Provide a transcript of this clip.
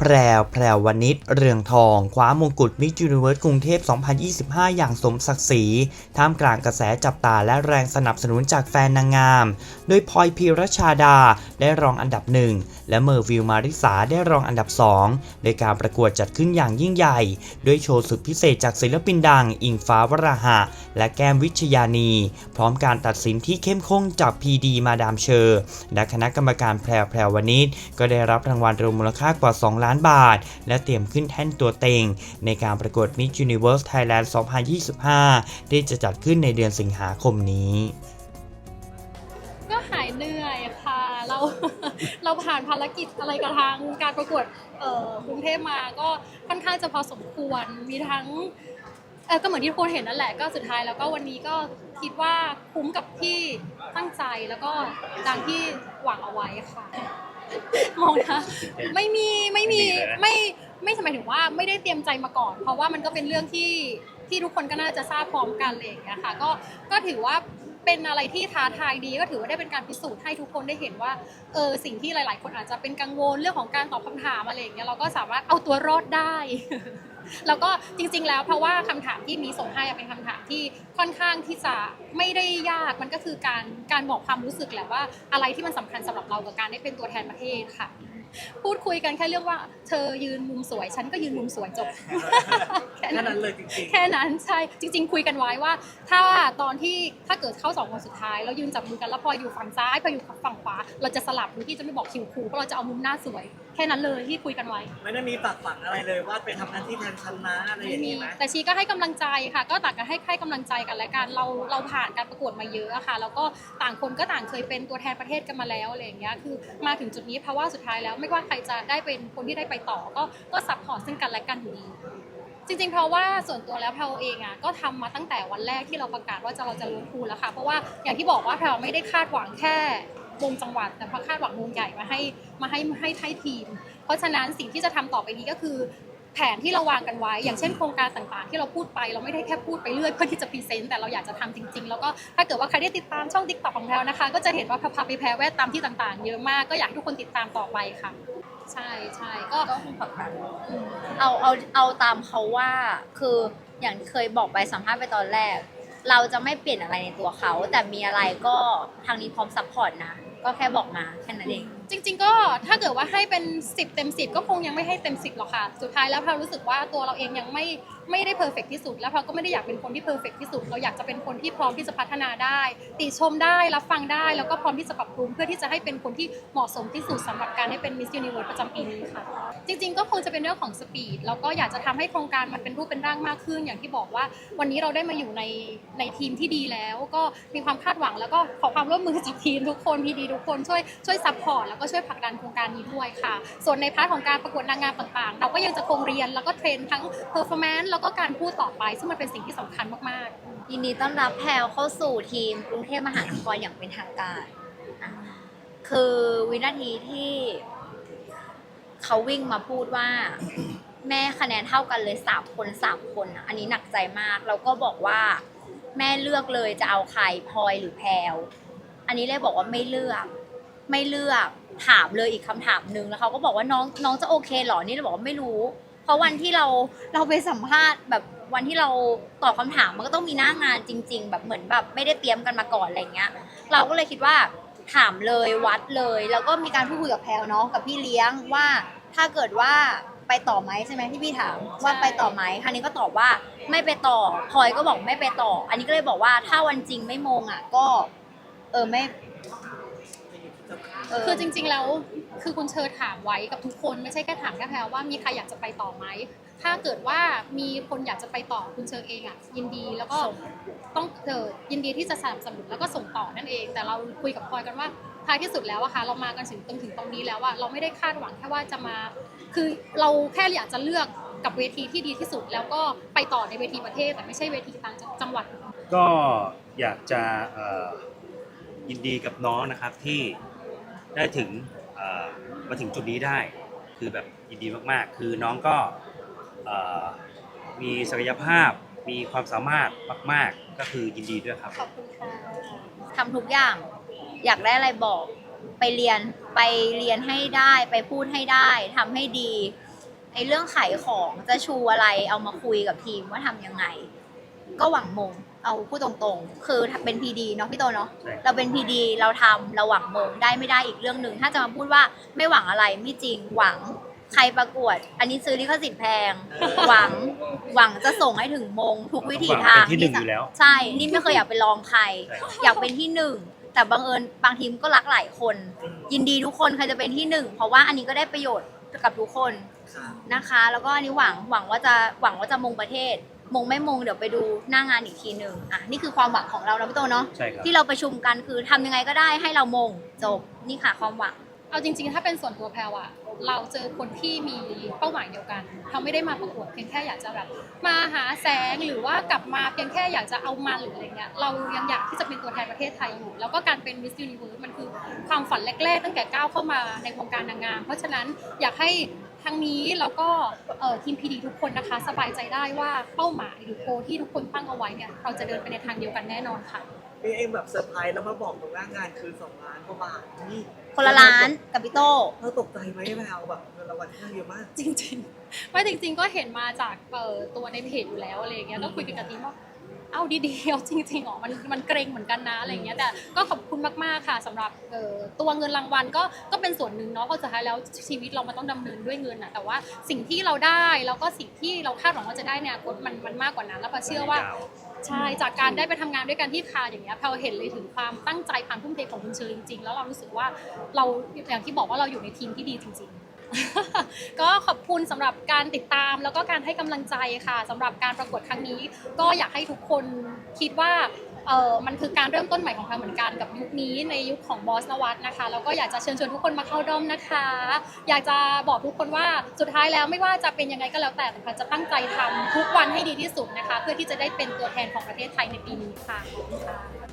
แพรวแพรววณิชเรืองทองคว้ามงกุฎมิ s ยูนิเวิร์สกรุงเทพ 2025 อย่างสมศักดิ์ศรี ท่ามกลางกระแสจับตาและแรงสนับสนุนจากแฟนนางงาม โดยพลอยพีรชาดาได้รองอันดับหนึ่งและเมอร์วิวมาริสาได้รองอันดับ 2 โดยการประกวดจัดขึ้นอย่างยิ่งใหญ่ ด้วยโชว์สุดพิเศษจากศิลปินดัง อิงฟ้าวราหะ และแก้มวิชยานี พร้อมการตัดสินที่เข้มข้นจากพีดีมาดามเชอร์และคณะกรรมการแพรวแพรววณิชก็ได้รับรางวัลรวมมูลค่ากว่า 2ล้านบาท และเตรียมขึ้นแท่นตัวเต็ง ในการประกวด Miss Universe Thailand 2025 ที่จะจัดขึ้นในเดือนสิงหาคมนี้ ก็หายเหนื่อยค่ะ เราเราผ่านภารกิจอะไรกับทางการประกวดเอ่อกรุงเทพมาก็ค่อนข้างจะพอสมควรมีทั้งเออก็เหมือนที่ทุกคนเห็นนั่นแหละก็สุดท้ายแล้วก็วันนี้ก็คิดว่าคุ้มกับที่ตั้งใจแล้วก็ดังที่หวังเอาไว้ค่ะ มองนะไม่มีไม่มีไม่ไม่หมายถึงว่าไม่ได้เตรียมใจมาก่อน เพราะว่ามันก็เป็นเรื่องที่ที่ทุกคนก็น่าจะทราบพร้อมกันเลยางเงี้ยค่ะ ก็ก็ถือว่า เป็นอะไรที่ท้าทายดีก็ถือว่าได้เป็นการพิสูจน์ให้ทุกคนได้เห็นว่าเออสิ่งที่หลาย ๆ คนอาจจะเป็นกังวลเรื่องของการตอบคำถามอะไรอย่างเงี้ยเราก็สามารถเอาตัวรอดได้ แล้วก็จริง ๆ แล้วเพราะว่าคำถามที่มีส่งให้เป็นคำถามที่ค่อนข้างที่จะไม่ได้ยากมันก็คือการการบอกความรู้สึกแหละว่าอะไรที่มันสำคัญสำหรับเรากับการได้เป็นตัวแทนประเทศค่ะ พูดคุยกันแค่เรื่องว่า เธอยืนมุมสวย ฉันก็ยืนมุมสวยจบ แค่แค่นั้นนั้นเลยจริงแค่นั้นใช่จริง ๆ คุยกันไว้ว่า ถ้าตอนที่ถ้าเกิดเข้าสองคนสุดท้ายแล้วยืนจับมือกันแล้วพออยู่ฝั่งซ้ายพออยู่ฝั่งขวา เราจะสลับโดยที่จะไม่บอกคิวครูเพราะเราจะเอามุมหน้าสวย แค่นั้นเลยที่คุยกันไว้ๆไม่ได้มีปากฝังอะไรเลยว่าไปทำหน้าที่แทนฉันนะอะไรอไม่ย่างมีนี้ไหมแต่ชีก็ให้กำลังใจค่ะ ก็ต่างกันให้ให้กำลังใจกันและกันเราเราผ่านการประกวดมาเยอะอะค่ะ แล้วก็ต่างคนก็ต่างเคยเป็นตัวแทนประเทศกันมาแล้วอะไรอย่างเงี้ยคือมาถึงจุดนี้เพราะว่าสุดท้ายแล้วไม่ว่าใครจะได้เป็นคนที่ได้ไปต่อ ก็ก็ซัพพอร์ตซึ่งกันและกันอยู่ดีจริงๆ เพราะว่าส่วนตัวแล้วแพลเองอะก็ทำมาตั้งแต่วันแรกที่เราประกาศว่าจะเราจะลงทุนแล้วค่ะ เพราะว่าอย่างที่บอกว่าแพลไม่ได้คาดหวังแค่ วงจังหวัด แต่พอคาดหวังวงใหญ่มาให้มาให้ให้ให้ทีม เพราะฉะนั้นสิ่งที่จะทำต่อไปนี้ก็คือแผนที่เราวางกันไว้ อย่างเช่นโครงการต่างๆ ที่เราพูดไปเราไม่ได้แค่พูดไปเรื่อยเพื่อที่จะพรีเซนต์แต่เราอยากจะทำจริง ๆ แล้วก็ถ้าเกิดว่าใครได้ติดตามช่องติ๊กต็อกของแพลนะคะ ก็จะเห็นว่าพลพาไปแพรแวดตามที่ต่างๆ เยอะมากก็อยากทุกคนติดตามต่อไปค่ะ ใช่ใช่ก็คงผลักดันเอาเอาเอาตามเขาว่าคืออย่างเคยบอกไปสัมภาษณ์ไปตอนแรก เราจะไม่เปลี่ยนอะไรในตัวเขา แต่มีอะไรก็ทางนี้พร้อมซัพพอร์ตนะ ก็แค่บอกมาแค่นั้นเอง จริง ๆ ก็ถ้าเกิดว่าให้เป็น 10 เต็ม 10 ก็คงยังไม่ให้เต็ม 10หรอกค่ะ สุดท้ายแล้วเรารู้สึกว่าตัวเราเองยังไม่ไม่ได้เพอร์เฟกที่สุด แล้วเราก็ไม่ได้อยากเป็นคนที่เพอร์เฟกที่สุด เราอยากจะเป็นคนที่พร้อมที่จะพัฒนาได้ ติชมได้รับฟังได้ แล้วก็พร้อมที่จะปรับปรุงเพื่อที่จะให้เป็นคนที่เหมาะสมที่สุดสำหรับการให้เป็น Miss Universe ประจำปีนี้ค่ะ จริง ๆ ก็คงจะเป็นเรื่องของสปีดแล้วก็อยากจะทำให้โครงการมันเป็นรูปเป็นร่างมากขึ้น อย่างที่บอกว่า วันนี้เราได้มาอยู่ในในทีมที่ดีแล้ว ก็มีความคาดหวังแล้วก็ขอความร่วมมือจากทีมทุกคนพีดีทุกคนช่วยช่วยซัพพอร์ตแล้วก็ช่วยผลักดันโครงการนี้ด้วยค่ะ ส่วนในพาร์ทของการประกวดนางงามต่างๆ เราก็ยังจะคงเรียนแล้วก็เทรนทั้งเพอร์ฟอร์แมนซ์แล้วก็การพูดต่อไป ซึ่งมันเป็นสิ่งที่สำคัญมากๆ ยินดีต้อนรับแพลวเข้าสู่ทีมกรุงเทพมหานครอย่างเป็นทางการอะคือวินาทีที่เขาวิ่งมาพูดว่า แม่คะแนนเท่ากันเลยสามคนสามคนอะอันนี้หนักใจมากแล้วก็บอกว่า แม่เลือกเลยจะเอาใครพลอยหรือแพลวอันนี้เลยบอกว่าไม่เลือก ไม่เลือกถามเลยอีกคำถามหนึ่งแล้วเขาก็บอกว่าน้องน้องจะโอเคเหรอนี่เราบอกว่าไม่รู้ เพราะวันที่เราเราไปสัมภาษณ์แบบวันที่เราตอบคำถามมันก็ต้องมีหน้างานจริง ๆ แบบเหมือนแบบไม่ได้เตรียมกันมาก่อนอะไรเงี้ย เราก็เลยคิดว่าถามเลยวัดเลย แล้วก็มีการพูดคุยกับแพลวเนาะกับพี่เลี้ยงว่าถ้าเกิดว่าไปต่อไหมใช่ไหมที่พี่ถามว่าไปต่อไหมครั้นี้ก็ตอบว่าไม่ไปต่อพลอยก็บอกไม่ไปต่อ อันนี้ก็เลยบอกว่าถ้าวันจริงไม่มงอะ ก็ เออไม่เคือจริง ๆ แล้วคือคุณเชิญถามไว้กับทุกคนไม่ใช่แค่ถามแค่แพลว่ามีใครอยากจะไปต่อไหมถ้าเกิดว่ามีคนอยากจะไปต่อคุณเชิญเองอะยินดีแล้วก็ต้องเออยินดีที่จะสนับสนุนแล้วก็ส่งต่อนั่นเอง แต่เราคุยกับพลอยกันว่าท้ายที่สุดแล้วอะค่ะเรามากันถึงตรงถึงตรงนี้แล้วอะเราไม่ได้คาดหวังแค่ว่าจะมา คือเราแค่อยากจะเลือกกับเวทีที่ดีที่สุด แล้วก็ไปต่อในเวทีประเทศแต่ไม่ใช่เวทีต่างจังหวัด ก็อยากจะเอ่อยินดีกับน้องนะครับที่ ได้ถึงมาถึงจุดนี้ได้ คือแบบยินดีมากๆ คือน้องก็มีศักยภาพมีความสามารถมาก ๆ ก็คือยินดีด้วยครับ ขอบคุณค่ะทำทุกอย่าง อยากได้อะไรบอก ไปเรียนไปเรียนให้ได้ไปพูดให้ได้ทำให้ดีไอ้เรื่องขายของจะชูอะไรเอามาคุยกับทีมว่าทำยังไง ก็หวังมง เอาพูดตรงๆ คือถ้าเป็นพีดีเนาะพี่โตเนาะใช่ เราเป็นพีดีเราทำเราหวังมงได้ไม่ได้อีกเรื่องหนึ่งถ้าจะมาพูดว่าไม่หวังอะไรไม่จริงหวังใครประกวด อันนี้ซื้อลิขสิทธิ์แพง หวังหวังจะส่งให้ถึงมง ทุกวิถีทางเป็นที่หนึ่งอยู่แล้ว ใช่นี่ไม่เคยอยากไปลองใคร ใช่ อยากเป็นที่หนึ่งแต่บังเอิญบางทีมก็รักหลายคน ยินดีทุกคนใครจะเป็นที่หนึ่งเพราะว่าอันนี้ก็ได้ประโยชน์กับทุกคนค่ะนะคะแล้วก็อันนี้หวังหวังว่าจะหวังว่าจะมงประเทศ มงไม่มงเดี๋ยวไปดูหน้างานอีกทีหนึ่งอะนี่คือความหวังของเรานะพี่โตเนาะใช่ครับ ที่เราประชุมกันคือทำยังไงก็ได้ให้เรามงจบนี่ค่ะความหวัง เอาจริง ๆ ถ้าเป็นส่วนตัวแพรวอะเราเจอคนที่มีเป้าหมายเดียวกันเขาไม่ได้มาประกวดเพียงแค่อยากจะแบบมาหาแสงหรือว่ากลับมาเพียงแค่อยากจะเอามาหรืออะไรเงี้ยเรายังอยากที่จะเป็นตัวแทนประเทศไทยอยู่ แล้วก็การเป็น Miss Universe มันคือความฝันแรก ๆ ตั้งแต่ก้าวเข้ามาในวงการนางงาม เพราะฉะนั้นอยากให้ ทางนี้แล้วก็เอ่อทีมพีดีทุกคนนะคะ สบายใจได้ว่าเป้าหมายหรือโกที่ทุกคนตั้งเอาไว้เนี่ยเราจะเดินไปในทางเดียวกันแน่นอนค่ะพี่เอ็มแบบเซอร์ไพรส์แล้วมาบอกตรงหน้างานคือสองล้านกว่าบาทนี่คนละล้านกับพี่โตเราตกใจไหมแพลวแบบเงินรางวัลที่เยอะมาก จริงๆไม่จริง ๆ ก็เห็นมาจากเอ่อตัวในเพจอยู่แล้วอะไรอย่างเงี้ยก็คุยกันกับทีมว่า เอาดีๆเอาจริงๆอ๋อมันมันเกรงเหมือนกันนะอะไรอย่างเงี้ยแต่ก็ขอบคุณมากๆค่ะสำหรับเอ่อตัวเงินรางวัลก็ก็เป็นส่วนหนึ่งเนาะเพราะสุดท้ายแล้วชีวิตเรามันต้องดำเนินด้วยเงินอะแต่ว่าสิ่งที่เราได้แล้วก็สิ่งที่เราคาดหวังว่าจะได้เนี่ยมันมันมากกว่านั้น แล้วพอเชื่อว่า ใช่จากการได้ไปทำงานด้วยกันที่คาอย่างเงี้ยเราเห็นเลยถึงความตั้งใจความทุ่มเทของคุณเชอจริงๆ แล้วเรารู้สึกว่าเราอย่างที่บอกว่าเราอยู่ในทีมที่ดีจริง ๆ ก็ขอบคุณสำหรับการติดตามแล้วก็การให้กำลังใจค่ะสำหรับการประกวดครั้งนี้ ก็อยากให้ทุกคนคิดว่าเออมันคือการเริ่มต้นใหม่ของเราเหมือนกันกับยุคนี้ในยุคของบอสนวัตนะคะแล้วก็อยากจะเชิญชวนทุกคนมาเข้าด้อมนะคะ อยากจะบอกทุกคนว่าสุดท้ายแล้วไม่ว่าจะเป็นยังไงก็แล้วแต่แต่จะตั้งใจทำทุกวันให้ดีที่สุดนะคะ เพื่อที่จะได้เป็นตัวแทนของประเทศไทยในปีนี้ค่ะขอบคุณค่ะ